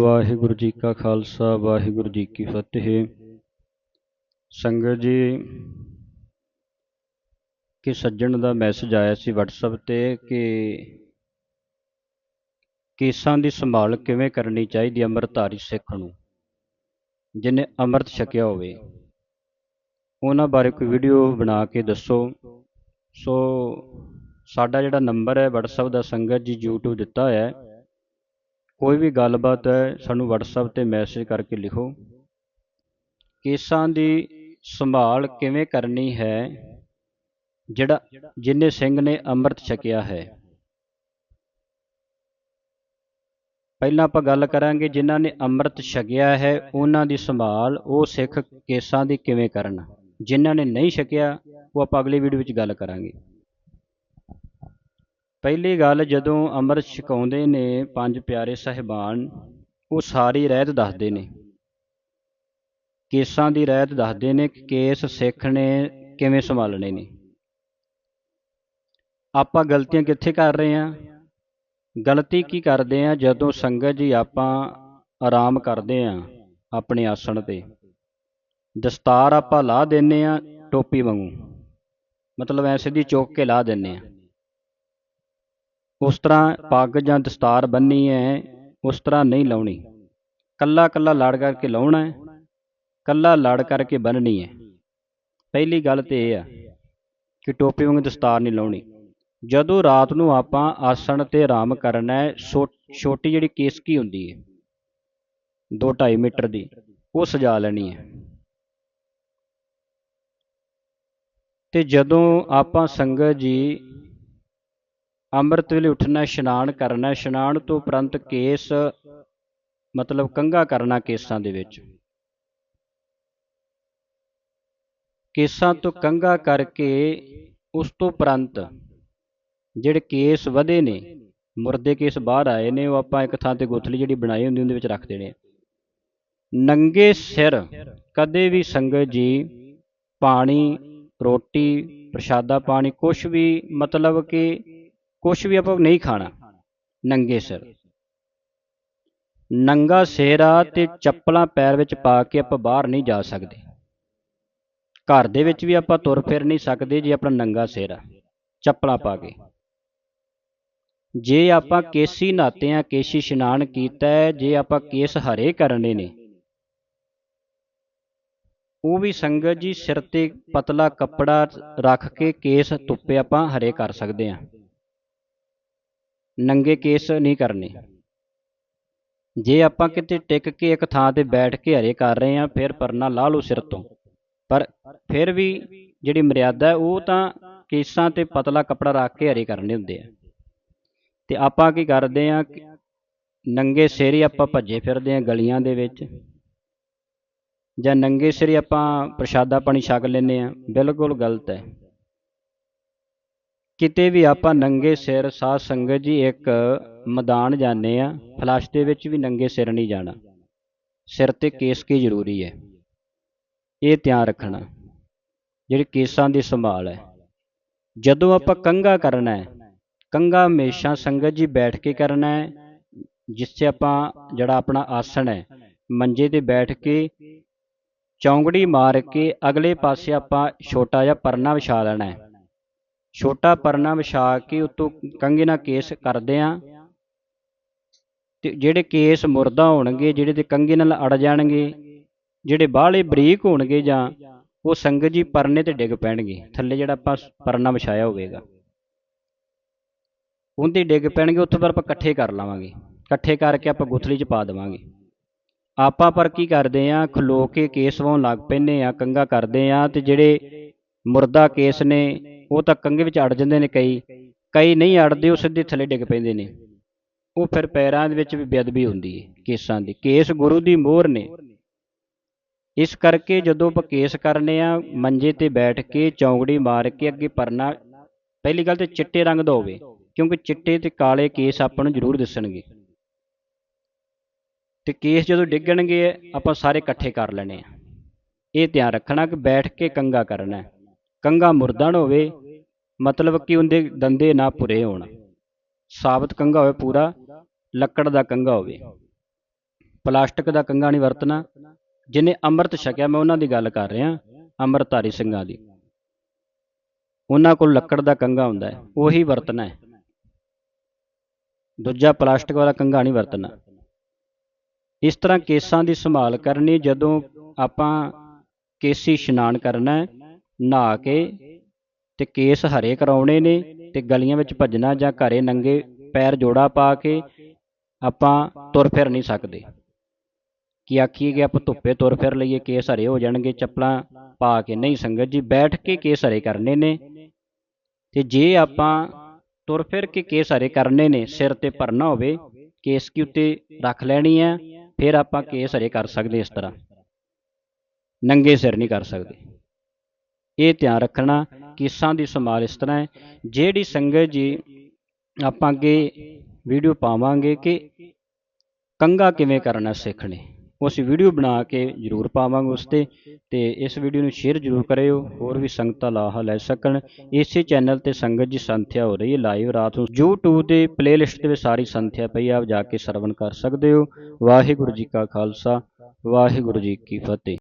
ਵਾਹਿਗੁਰੂ ਜੀ ਕਾ ਖਾਲਸਾ, ਵਾਹਿਗੁਰੂ ਜੀ ਕੀ ਫਤਿਹ। ਸੰਗਤ ਜੀ, ਕਿ ਸੱਜਣ ਦਾ ਮੈਸੇਜ ਆਇਆ ਸੀ WhatsApp ਤੇ ਕਿ ਕੇਸਾਂ ਦੀ ਸੰਭਾਲ ਕਿਵੇਂ ਕਰਨੀ ਚਾਹੀਦੀ ਹੈ ਅੰਮ੍ਰਿਤਧਾਰੀ ਸਿੱਖ ਨੂੰ ਜਿਹਨੇ ਅੰਮ੍ਰਿਤ ਛਕਿਆ ਹੋਵੇ। ਉਹਨਾਂ ਬਾਰੇ ਕੋਈ ਵੀਡੀਓ ਬਣਾ ਕੇ ਦੱਸੋ। ਸੋ ਸਾਡਾ ਜਿਹੜਾ ਨੰਬਰ ਹੈ WhatsApp ਦਾ ਸੰਗਤ ਜੀ YouTube ਦਿੱਤਾ ਹੋਇਆ ਹੈ। ਕੋਈ ਵੀ ਗੱਲਬਾਤ ਹੈ, ਸਾਨੂੰ WhatsApp ਤੇ ਮੈਸੇਜ ਕਰਕੇ ਲਿਖੋ। ਕੇਸਾਂ ਦੀ ਸੰਭਾਲ ਕਿਵੇਂ ਕਰਨੀ ਹੈ, ਜਿਹੜਾ ਜਿਨੇ ਸਿੰਘ ਨੇ ਅੰਮ੍ਰਿਤ ਛਕਿਆ ਹੈ। ਪਹਿਲਾਂ ਆਪਾਂ ਗੱਲ ਕਰਾਂਗੇ ਜਿਨ੍ਹਾਂ ਨੇ ਅੰਮ੍ਰਿਤ ਛਕਿਆ ਹੈ, ਉਹਨਾਂ ਦੀ ਸੰਭਾਲ, ਉਹ ਸਿੱਖ ਕੇਸਾਂ ਦੀ ਕਿਵੇਂ ਕਰਨ। ਜਿਨ੍ਹਾਂ ਨੇ ਨਹੀਂ ਛਕਿਆ, ਉਹ ਆਪਾਂ ਅਗਲੀ ਵੀਡੀਓ ਵਿੱਚ ਗੱਲ ਕਰਾਂਗੇ। ਪਹਿਲੀ ਗੱਲ ਜਦੋਂ ਅੰਮ੍ਰਿਤ ਛਕਾਉਂਦੇ ਨੇ ਪੰਜ ਪਿਆਰੇ ਸਹਿਬਾਨ, ਉਹ ਸਾਰੀ ਰਹਿਤ ਦੱਸਦੇ ਨੇ। ਕੇਸਾਂ ਦੀ ਰਹਿਤ ਦੱਸਦੇ ਨੇ ਕਿ ਕੇਸ ਸਿੱਖ ਨੇ ਕਿਵੇਂ ਸੰਭਾਲਣੇ ਨੇ। ਆਪਾਂ ਗਲਤੀਆਂ ਕਿੱਥੇ ਕਰ ਰਹੇ ਹਾਂ? ਗਲਤੀ ਕੀ ਕਰਦੇ ਆ ਜਦੋਂ ਸੰਗਤ ਜੀ ਆਪਾਂ ਆਰਾਮ ਕਰਦੇ ਆ ਆਪਣੇ ਆਸਣ ਤੇ? ਦਸਤਾਰ ਆਪਾਂ ਲਾ ਦਿੰਨੇ ਆ ਟੋਪੀ ਵਾਂਗੂ। ਮਤਲਬ ਐ ਸਿੱਧੀ ਚੁੱਕ ਕੇ ਲਾ ਦਿੰਨੇ ਆ ਉਸ ਤਰ੍ਹਾਂ ਪੱਗ ਜਾਂ ਦਸਤਾਰ ਬੰਨੀ ਹੈ ਉਸ ਤਰ੍ਹਾਂ ਨਹੀਂ ਲਾਉਣੀ। ਕੱਲਾ ਕੱਲਾ ਲੜ ਕਰਕੇ ਲਾਉਣਾ ਹੈ ਕੱਲਾ ਲੜ ਕਰਕੇ ਬੰਨਣੀ ਹੈ ਪਹਿਲੀ ਗੱਲ ਤੇ ਇਹ ਆ ਕਿ ਟੋਪੀ ਵਾਂਗ ਦਸਤਾਰ ਨਹੀਂ ਲਾਉਣੀ। ਜਦੋਂ ਰਾਤ ਨੂੰ ਆਪਾਂ ਆਸਣ ਤੇ ਆਰਾਮ ਕਰਨਾ ਹੈ ਛੋਟੀ ਜਿਹੜੀ ਕੇਸਕੀ ਹੁੰਦੀ ਹੈ 2.5 ਮੀਟਰ ਦੀ, ਉਹ ਸਜਾ ਲੈਣੀ ਹੈ ਤੇ ਜਦੋਂ ਆਪਾਂ ਸੰਗਤ ਜੀ ਅੰਮ੍ਰਿਤ ਵੇਲੇ ਉੱਠਣਾ, ਇਸ਼ਨਾਨ ਕਰਨਾ, ਇਸ਼ਨਾਨ ਤੋਂ ਉਪਰੰਤ ਕੇਸ, ਮਤਲਬ ਕੰਘਾ ਕਰਨਾ ਕੇਸਾਂ ਦੇ ਵਿੱਚ। ਕੇਸਾਂ ਤੋਂ ਕੰਘਾ ਕਰਕੇ ਉਸ ਤੋਂ ਉਪਰੰਤ ਜਿਹੜੇ ਕੇਸ ਵਧੇ ਨੇ, ਮੁਰਦੇ ਕੇਸ ਬਾਹਰ ਆਏ ਨੇ, ਉਹ ਆਪਾਂ ਇੱਕ ਥਾਂ ਤੇ ਗੁੱਥਲੀ ਜਿਹੜੀ ਬਣਾਈ ਹੁੰਦੀ, ਉਹਦੇ ਵਿੱਚ ਰੱਖ ਦੇਣੇ ਨੰਗੇ ਸਿਰ ਕਦੇ ਵੀ ਸੰਗਤ ਜੀ ਪਾਣੀ, ਰੋਟੀ, ਪ੍ਰਸ਼ਾਦਾ ਪਾਣੀ ਕੁਝ ਵੀ ਮਤਲਬ ਕਿ ਕੁਝ ਵੀ ਆਪਾਂ ਨਹੀਂ ਖਾਣਾ। ਨੰਗੇ ਸਿਰ। ਨੰਗਾ ਸਿਹਰਾ ਤੇ ਚੱਪਲਾਂ ਪੈਰ ਵਿੱਚ ਪਾ ਕੇ ਆਪਾਂ ਬਾਹਰ ਨਹੀਂ ਜਾ ਸਕਦੇ। ਘਰ ਦੇ ਵਿੱਚ ਵੀ ਆਪਾਂ ਤੁਰ ਫਿਰ ਨਹੀਂ ਸਕਦੇ ਜੇ ਆਪਣਾ ਨੰਗਾ ਸਿਹਰਾ, ਚੱਪਲਾਂ ਪਾ ਕੇ। ਜੇ ਆਪਾਂ ਕੇਸੀ ਨਾਤੇ ਆ ਕੇਸੀ ਇਸ਼ਨਾਨ ਕੀਤਾ ਹੈ, ਜੇ ਆਪਾਂ ਕੇਸ ਹਰੇ ਕਰਨੇ ਨੇ, ਉਹ ਵੀ ਸੰਗਤ ਜੀ ਸਿਰ ਤੇ ਪਤਲਾ ਕੱਪੜਾ ਰੱਖ ਕੇ ਕੇਸ ਧੁੱਪੇ ਆਪਾਂ ਹਰੇ ਕਰ ਸਕਦੇ ਆ ਨੰਗੇ ਕੇਸ ਨਹੀਂ ਕਰਨੇ। ਜੇ ਆਪਾਂ ਕਿਤੇ ਟਿਕ ਕੇ ਇੱਕ ਥਾਂ ਤੇ ਬੈਠ ਕੇ ਹਰੇ ਕਰ ਰਹੇ ਆ ਫਿਰ ਪਰਨਾ ਲਾ ਲਓ ਸਿਰ ਤੋਂ। ਪਰ ਫਿਰ ਵੀ ਜਿਹੜੀ ਮਰਿਆਦਾ ਉਹ ਤਾਂ ਕੇਸਾਂ ਤੇ ਪਤਲਾ ਕੱਪੜਾ ਰੱਖ ਕੇ ਹਰੇ ਕਰਨੇ ਹੁੰਦੇ ਆ। ਤੇ ਆਪਾਂ ਕੀ ਕਰਦੇ ਆ ਨੰਗੇ ਸਿਰ ਹੀ ਆਪਾਂ ਭੱਜੇ ਫਿਰਦੇ ਆ ਗਲੀਆਂ ਦੇ ਵਿੱਚ, ਜਾਂ ਨੰਗੇ ਸਿਰ ਆਪਾਂ ਪ੍ਰਸ਼ਾਦਾ ਪਾਣੀ ਛਕ ਲੈਨੇ ਆ ਬਿਲਕੁਲ ਗਲਤ ਹੈ। ਕਿਤੇ ਵੀ ਆਪਾਂ ਨੰਗੇ ਸਿਰ ਸਾਧ ਸੰਗਤ ਜੀ ਇੱਕ ਮੈਦਾਨ ਜਾਂਦੇ ਆ ਫਲਸ਼ ਦੇ ਵਿੱਚ ਵੀ ਨੰਗੇ ਸਿਰ ਨਹੀਂ ਜਾਣਾ। ਸਿਰ ਤੇ ਕੇਸ ਕੀ ਜ਼ਰੂਰੀ ਹੈ? ਇਹ ਧਿਆਨ ਰੱਖਣਾ। ਜਿਹੜੀ ਕੇਸਾਂ ਦੀ ਸੰਭਾਲ ਹੈ। ਜਦੋਂ ਆਪਾਂ ਕੰਗਾ ਕਰਨਾ ਹੈ ਕੰਗਾ ਹਮੇਸ਼ਾ ਸੰਗਤ ਜੀ ਬੈਠ ਕੇ ਕਰਨਾ ਹੈ ਜਿਸ 'ਚ ਆਪਾਂ ਜਿਹੜਾ ਆਪਣਾ ਆਸਣ ਹੈ, ਮੰਜੇ ਤੇ ਬੈਠ ਕੇ ਚੌਂਗੜੀ ਮਾਰ ਕੇ ਅਗਲੇ ਪਾਸੇ ਆਪਾਂ ਛੋਟਾ ਜਿਹਾ ਪਰਨਾ ਵਿਛਾ ਲੈਣਾ ਹੈ। ਛੋਟਾ ਪਰਨਾ ਵਿਛਾ ਕੇ ਉਤੋਂ ਕੰਘੇ ਨਾਲ ਕੇਸ ਕਰਦੇ ਆ। ਤੇ ਜਿਹੜੇ ਕੇਸ ਮੁਰਦਾ ਹੋਣਗੇ, ਜਿਹੜੇ ਤੇ ਕੰਗੇ ਨਾਲ ਅੜ ਜਾਣਗੇ, ਜਿਹੜੇ ਬਾਹਲੇ ਬਰੀਕ ਹੋਣਗੇ ਜਾਂ ਉਹ ਸੰਗਤ ਜੀ ਪਰਨੇ ਤੇ ਡਿੱਗ ਪੈਣਗੇ, ਥੱਲੇ ਜਿਹੜਾ ਆਪਾਂ ਪਰਨਾ ਵਿਛਾਇਆ ਹੋਵੇਗਾ। ਉਹਦੇ ਡਿੱਗ ਪੈਣਗੇ, ਉੱਥੋਂ ਪਰ ਆਪਾਂ ਇਕੱਠੇ ਕਰ ਲਾਵਾਂਗੇ। ਇਕੱਠੇ ਕਰਕੇ ਆਪਾਂ ਗੁਥਲੀ 'ਚ ਪਾ ਦੇਵਾਂਗੇ। ਆਪਾਂ ਪਰ ਕੀ ਕਰਦੇ ਆ, ਖਲੋ ਕੇ ਕੇਸ ਵਾਉਣ ਲੱਗ ਪੈਨੇ ਆ ਕੰਗਾ ਕਰਦੇ ਆ ਤੇ ਜਿਹੜੇ ਮੁਰਦਾ ਕੇਸ ਨੇ ਉਹ ਤਾਂ ਕੰਗੇ ਵਿੱਚ ਅੜ ਜਾਂਦੇ ਨੇ ਕਈ। ਕਈ ਨਹੀਂ ਅੜਦੇ, ਉਹ ਸਿੱਧੇ ਥੱਲੇ ਡਿੱਗ ਪੈਂਦੇ ਨੇ। ਉਹ ਫਿਰ ਪੈਰਾਂ ਦੇ ਵਿੱਚ ਵੀ ਬੇਅਦਬੀ ਹੁੰਦੀ ਹੈ ਕੇਸਾਂ ਦੀ। ਕੇਸ ਗੁਰੂ ਦੀ ਮੋਹਰ ਨੇ। ਇਸ ਕਰਕੇ ਜਦੋਂ ਆਪਾਂ ਕੇਸ ਕਰਨੇ ਆ, ਮੰਜੇ ਤੇ ਬੈਠ ਕੇ ਚੌਂਗੜੀ ਮਾਰ ਕੇ ਅੱਗੇ ਪਰਨਾ, ਪਹਿਲੀ ਗੱਲ ਤੇ ਚਿੱਟੇ ਰੰਗ ਦਾ ਹੋਵੇ, ਕਿਉਂਕਿ ਚਿੱਟੇ ਤੇ ਕਾਲੇ ਕੇਸ ਆਪਾਂ ਨੂੰ ਜ਼ਰੂਰ ਦਿਸਣਗੇ। ਤੇ ਕੇਸ ਜਦੋਂ ਡਿੱਗਣਗੇ, ਆਪਾਂ ਸਾਰੇ ਇਕੱਠੇ ਕਰ ਲੈਣੇ ਆ। ਇਹ ਧਿਆਨ ਰੱਖਣਾ ਕਿ ਬੈਠ ਕੇ ਕੰਗਾ ਕਰਨਾ ਹੈ। ਕੰਗਾ ਮੁਰਦਣ ਹੋਵੇ ਮਤਲਬ ਕਿ ਉਹਦੇ ਦੰਦੇ ਨਾ ਪੁਰੇ ਹੋਣ। ਸਾਬਤ ਕੰਗਾ ਹੋਵੇ ਪੂਰਾ, ਲੱਕੜ ਦਾ ਕੰਗਾ ਹੋਵੇ। ਪਲਾਸਟਿਕ ਦਾ ਕੰਘਾ ਨਹੀਂ ਵਰਤਣਾ। ਜਿਹਨੇ ਅੰਮ੍ਰਿਤ ਛਕਿਆ, ਮੈਂ ਉਹਨਾਂ ਦੀ ਗੱਲ ਕਰ ਰਿਹਾ, ਅੰਮ੍ਰਿਤਧਾਰੀ ਸਿੰਘਾਂ ਦੀ। ਉਹਨਾਂ ਕੋਲ ਲੱਕੜ ਦਾ ਕੰਘਾ ਹੁੰਦਾ ਹੈ, ਉਹੀ ਵਰਤਣਾ ਹੈ। ਦੂਜਾ, ਪਲਾਸਟਿਕ ਵਾਲਾ ਕੰਘਾ ਨਹੀਂ ਵਰਤਣਾ। ਇਸ ਤਰ੍ਹਾਂ ਕੇਸਾਂ ਦੀ ਸੰਭਾਲ ਕਰਨੀ, ਜਦੋਂ ਆਪਾਂ ਕੇਸੀ ਇਸ਼ਨਾਨ ਕਰਨਾ ਨਹਾ ਕੇ ਤੇ ਕੇਸ ਹਰੇ ਕਰਾਉਣੇ ਨੇ ਤੇ ਗਲੀਆਂ ਵਿੱਚ ਭੱਜਣਾ ਜਾਂ ਘਰੇ ਨੰਗੇ ਪੈਰ ਜੋੜਾ ਪਾ ਕੇ ਆਪਾਂ ਤੁਰ ਫਿਰ ਨਹੀਂ ਸਕਦੇ। ਕਿ ਆਖੀਏ ਕਿ ਆਪਾਂ ਧੁੱਪੇ ਤੁਰ ਫਿਰ ਲਈਏ, ਕੇਸ ਹਰੇ ਹੋ ਜਾਣਗੇ, ਚੱਪਲਾਂ ਪਾ ਕੇ। ਨਹੀਂ ਸੰਗਤ ਜੀ, ਬੈਠ ਕੇ ਕੇਸ ਹਰੇ ਕਰਨੇ ਨੇ ਤੇ ਜੇ ਆਪਾਂ ਤੁਰ ਫਿਰ ਕੇ ਕੇਸ ਹਰੇ ਕਰਨੇ ਨੇ, ਸਿਰ ਤੇ ਭਰਨਾ ਹੋਵੇ, ਕੇਸ ਕੀ ਉੱਤੇ ਰੱਖ ਲੈਣੀ ਹੈ, ਫਿਰ ਆਪਾਂ ਕੇਸ ਹਰੇ ਕਰ ਸਕਦੇ ਇਸ ਤਰ੍ਹਾਂ। ਨੰਗੇ ਸਿਰ ਨਹੀਂ ਕਰ ਸਕਦੇ। ਇਹ ਧਿਆਨ ਰੱਖਣਾ ਕੇਸਾਂ ਦੀ ਸੰਭਾਲ ਇਸ ਤਰ੍ਹਾਂ ਹੈ। ਜਿਹੜੀ ਸੰਗਤ ਜੀ ਆਪਾਂ ਅੱਗੇ ਵੀਡੀਓ ਪਾਵਾਂਗੇ ਕਿ ਕੰਗਾ ਕਿਵੇਂ ਕਰਨਾ ਸਿੱਖਣੇ ਉਹ ਅਸੀਂ ਵੀਡੀਓ ਬਣਾ ਕੇ ਜ਼ਰੂਰ ਪਾਵਾਂਗੇ ਉਸ ਤੇ ਤੇ ਇਸ ਵੀਡੀਓ ਨੂੰ ਸ਼ੇਅਰ ਜ਼ਰੂਰ ਕਰਿਓ, ਹੋਰ ਵੀ ਸੰਗਤਾਂ ਲਾਹਾ ਲੈ ਸਕਣ। ਇਸੇ ਚੈਨਲ ਤੇ ਸੰਗਤ ਜੀ ਸੰਥਿਆ ਹੋ ਰਹੀ ਹੈ ਲਾਈਵ ਰਾਤ ਨੂੰ। YouTube ਦੇ ਪਲੇਲਿਸਟ 'ਤੇ ਵਿੱਚ ਸਾਰੀ ਸੰਥਿਆ ਪਈ ਆਪ ਜਾ ਕੇ ਸਰਵਣ ਕਰ ਸਕਦੇ ਹੋ। ਵਾਹਿਗੁਰੂ ਜੀ ਕਾ ਖਾਲਸਾ, ਵਾਹਿਗੁਰੂ ਜੀ ਕੀ ਫਤਿਹ।